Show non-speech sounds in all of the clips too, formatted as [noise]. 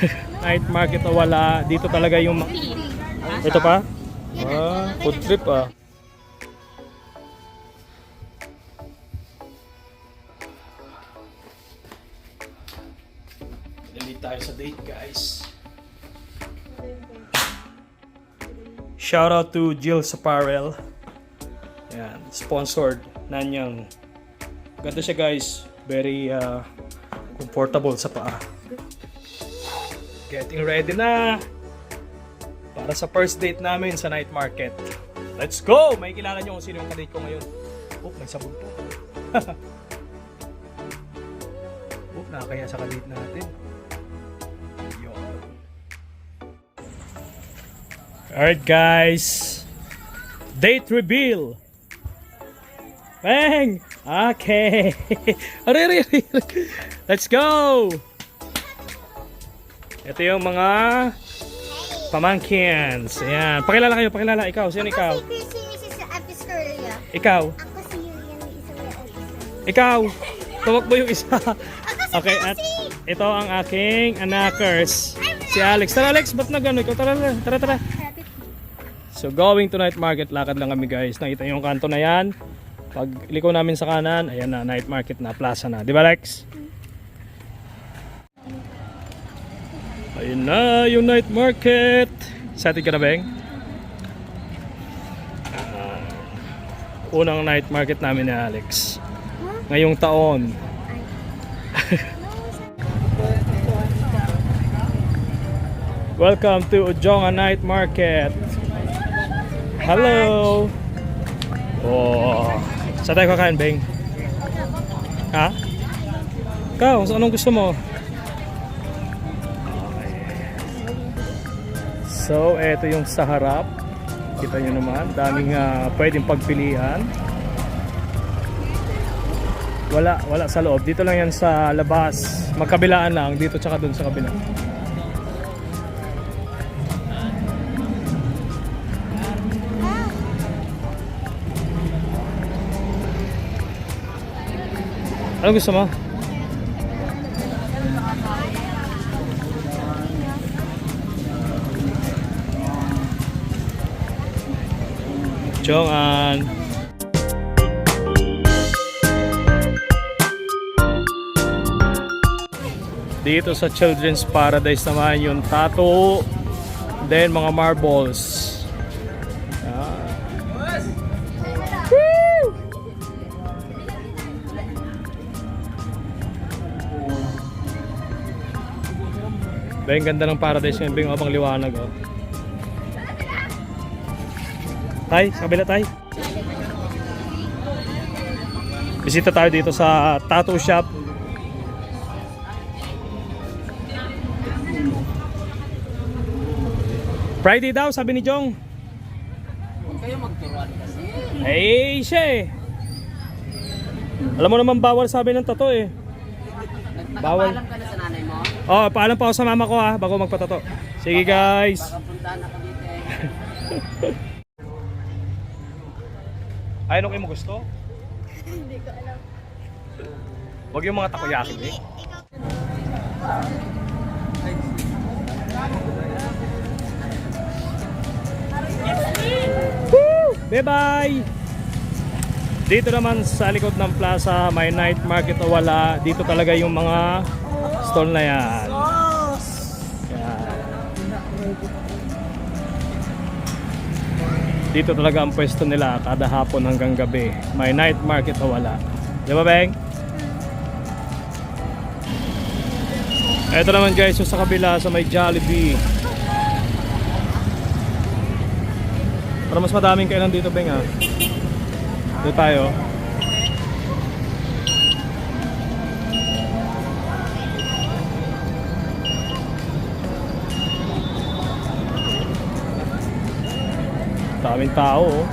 [laughs] night market o wala. Dito talaga yung... Ito pa? Ah, food trip ah. Dali tayo sa date guys. Shout out to Jill's Apparel. Yan, sponsored Nanyang. Ganda siya guys. Very uh, comfortable sa paa. Getting ready na para sa first date namin sa night market. Let's go! May kilala niyo kung sino yung kadate ko ngayon. Oh, may sabon po. [laughs] oh, nakakaya sa kadate natin. Yun. Alright guys. Date reveal. Bang! Okay. [laughs] Let's go! Ito yung mga pamangkins. Ayan. Pakilala kayo, pakilala. Ikaw, sino ikaw? Ako si Mrs. Apiscuria. Ikaw. Ako si Yulian Isabel. Ikaw. Tumakbo yung isa. Okay, at ito ang aking anakers. Si Alex. Tara Alex, ba't na gano'n? Ikaw tara, tara, tara. So going to night market, lakad lang kami guys. Nakita yung kanto na yan. Pag liko namin sa kanan, ayan na, night market na, plaza na. Di ba Lex? Ayun na, yung night market. Excited ka na, Beng? Ah, unang night market namin ni Alex. Ngayong taon. [laughs] Welcome to Ujonga Night Market. Hello. Oh. Sa tayo kakain, Beng? Ha? Ikaw, sa anong gusto mo? So, eto yung sa harap. Kita nyo naman, daming ah, pwedeng pagpilian. Wala, wala sa loob. Dito lang yan sa labas. Magkabilaan lang, dito tsaka dun sa kabila. Ano gusto mo? Chongan. Dito sa Children's Paradise naman yung tattoo. Then mga marbles. Yan. Woo! Beng, ganda ng paradise ngayon, Beng, abang liwanag, oh. Tay, sa kabila, tay. Bisita tayo dito sa tattoo shop. Friday daw, sabi ni Jong. Huwag kayo magturuan kasi. Eh, siya eh. Alam mo naman bawal sabi ng tato eh. Bawal. Nagpapaalam ka na sa nanay mo. Oh, paalam pa ako sa mama ko ha, bago magpatato. Sige guys. Baka puntahan ako dito eh. [laughs] Ay, ano kayo mo gusto? Hindi ko alam. Huwag yung mga takoyaki eh. Bye-bye! Dito naman sa likod ng plaza, may night market o wala. Dito talaga yung mga stall na. Yan. Dito talaga ang pwesto nila kada hapon hanggang gabi. May night market o wala. Di ba, Beng? Ito naman guys, sa kabila sa may Jollibee. Para mas madaming kainan dito, Beng ha. Dito tayo. Daming tao oh.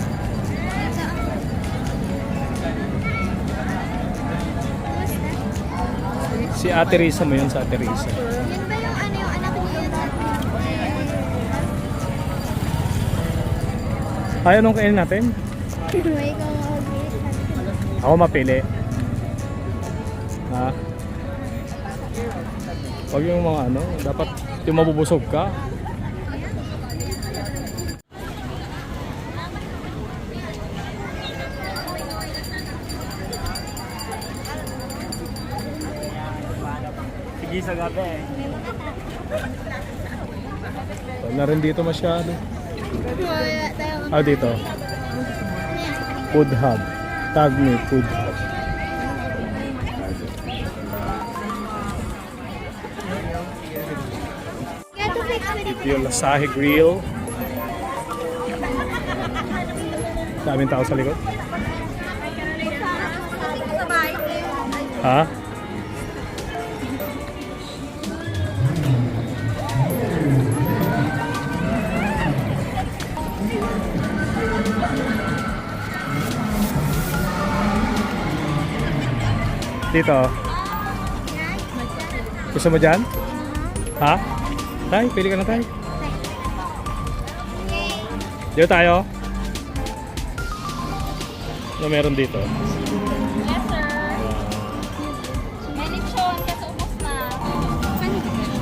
Si Ate Risa mo yun sa Ate Risa. Yun ba yung ano yung anak niya? Ay, anong kainin natin? Ako mapili. Ha? Huwag yung mga ano, dapat yung mabubusog ka. Sige sa gabi. Wala rin dito masyado. Ah, dito. Food Hub. Tag me, Food Hub. Ito yung Lasahe Grill. Daming tao sa likod. Ha? Dito. Gusto mo dyan? Ha? Tay, pili ka na tay. Dito tayo. Ano meron dito? Yes, sir. May lechon, kasi ubos na.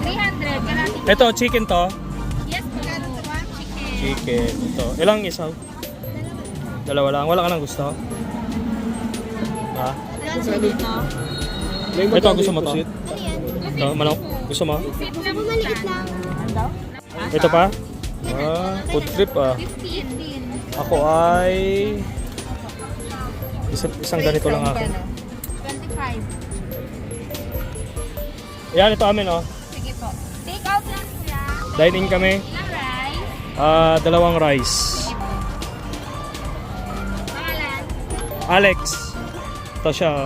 300, kalahati. Ito, chicken to. Yes, po. Chicken. Chicken. Ito. Ilang isaw? Dalawa lang. Wala ka nang gusto? Ha? Ito, gusto mo to? Ano? Ito, manok? Gusto mo? Sweet lang. Ito pa? Ah, food trip ah. 15. Ako ay... Isang, isang ganito lang ako. 25. Yan, ito amin oh. Sige po. Take out lang sila. Dining kami. Ilang rice? Ah, dalawang rice. Pangalan? Alex. Ito siya oh.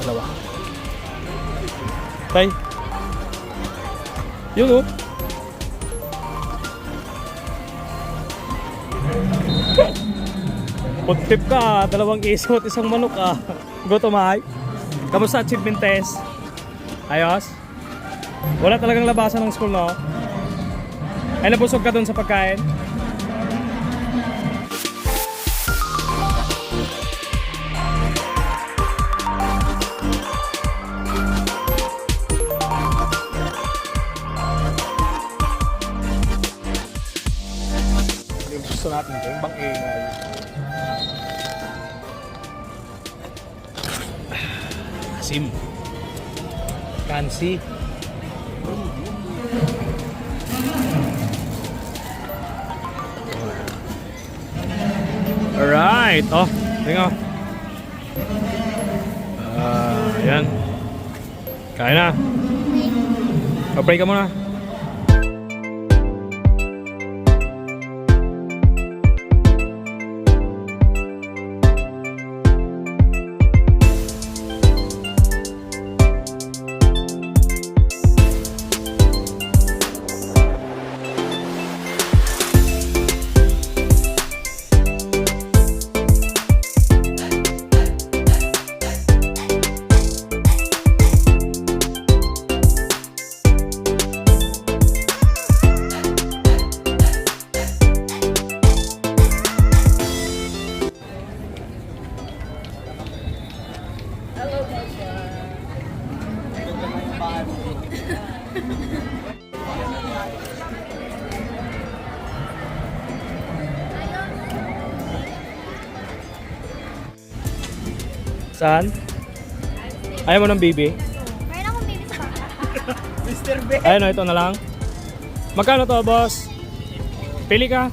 Dalawa. Tay. Yun oh. [laughs] Trip ka, ah. dalawang iso at isang manok ah. [laughs] Gutom ay. Kamusta achievement test? Ayos? Wala talagang labasan ng school no? Ay nabusog ka dun sa pagkain? Bang ingay. Asim. Kansi. Alright. Oh, tingnan. Ah, yan. Kain na. Pa-pray ka muna. Saan? Ayaw mo ng baby? Meron akong baby sa baka. [laughs] Ayun, ito na lang. Magkano to, boss? Pili ka.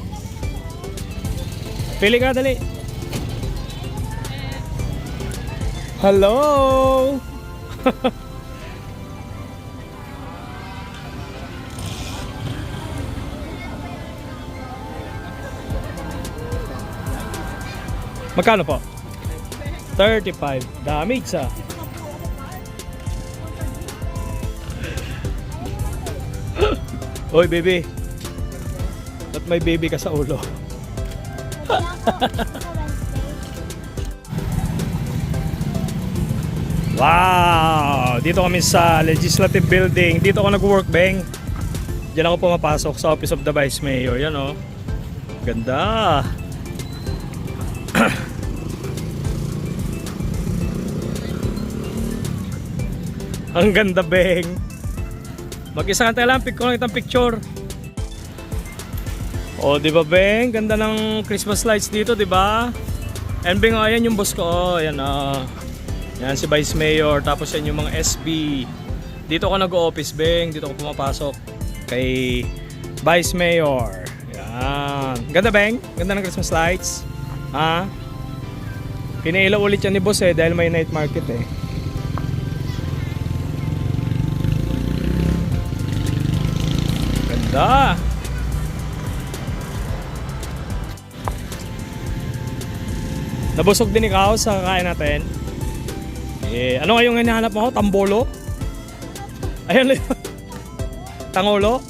Pili ka, dali. Hello! [laughs] Magkano po? 35. Damage ah. Hoy, [gasps] baby. Ba't may baby ka sa ulo? [laughs] Wow! Dito kami sa Legislative Building. Dito ako nag-work, Beng. Diyan ako pumapasok sa Office of the Vice Mayor. Yan, oh. Ganda. [laughs] Ang ganda, Beng. Mag-isa ka lang, pick ko lang itang picture. Oh, di ba, Beng? Ganda ng Christmas lights dito, di ba? And Beng, oh, ayan yung boss ko. Oh, ayan, ah. Yan si Vice Mayor. Tapos yan yung mga SB. Dito ako nag-office, Beng. Dito ako pumapasok. Kay Vice Mayor. Yan. Ganda, Beng? Ganda ng Christmas lights. Ha? Pinailaw ulit yan ni boss eh dahil may night market eh. Ganda. Nabusog din ikaw sa kakain natin. Eh, ano ngayong hinahanap mo? Tambolo? Ayan lang. [laughs] Tangolo?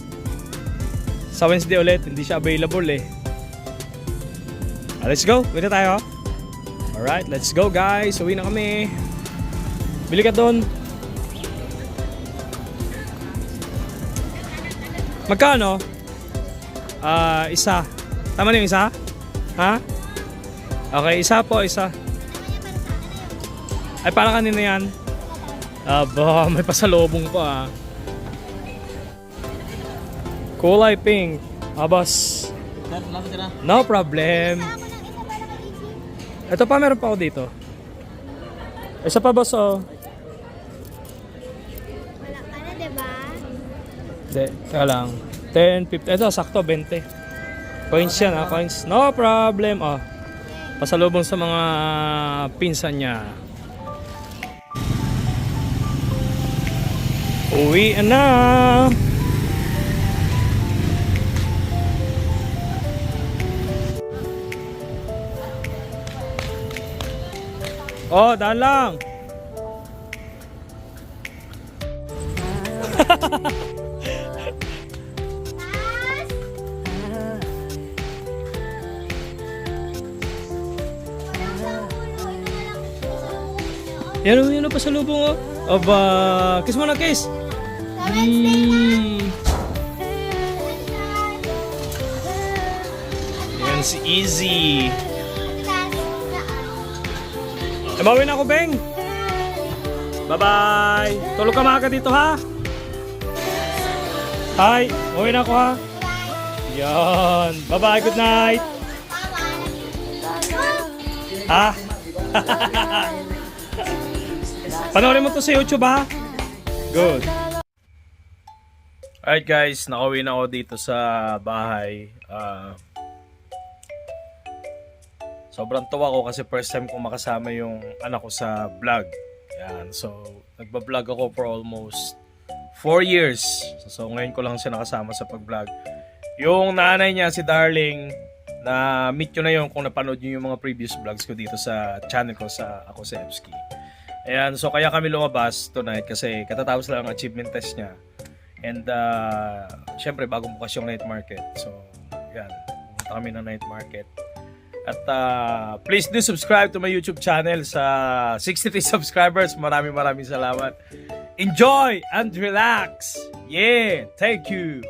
Sa Wednesday ulit, hindi siya available eh. Ah, let's go. Pwede tayo. Alright, let's go guys. Uwi na kami. Bili ka doon. Magkano? Ah, isa. Tama na yung isa? Ha? Okay, isa po, isa. Ay, para kanina yan. Aba, [laughs] may pasalubong pa ah. Kulay pink. Abas. No problem. Ito pa, meron pa ako dito. Isa pa boss oh. Hindi, kaya lang. 10, 50. Ito, sakto, 20. Coins yan ah, coins. No problem. Oh. Pasalubong sa mga pinsan niya. Uwi na. Oh, daan lang. Yan o, yan o, pasalubong o. Aba, kiss mo na, kiss. Mm. Yan si Easy. Tumawin na ako, Beng. Bye-bye. Tulog ka maaga dito, ha? Hi. Uwi na ako, ha? Yan. Bye-bye. Good night. Ha? [laughs] Panoorin mo to sa YouTube, ha? Good. Alright guys, nakauwi na ako dito sa bahay. Ah, sobrang tuwa ko kasi first time kong makasama yung anak ko sa vlog. Yan, so nagba-vlog ako for almost 4 years. So ngayon ko lang siya nakasama sa pag-vlog. Yung nanay niya, si Darling, na meet nyo na yun kung napanood nyo yung mga previous vlogs ko dito sa channel ko sa Ako. Ayan, so kaya kami lumabas tonight kasi katatapos lang ang achievement test niya. And uh, syempre bagong bukas yung night market. So, yan. Pumunta kami ng night market. At uh, please do subscribe to my YouTube channel sa 63 [laughs] subscribers. Maraming maraming salamat. Enjoy and relax. Yeah, thank you.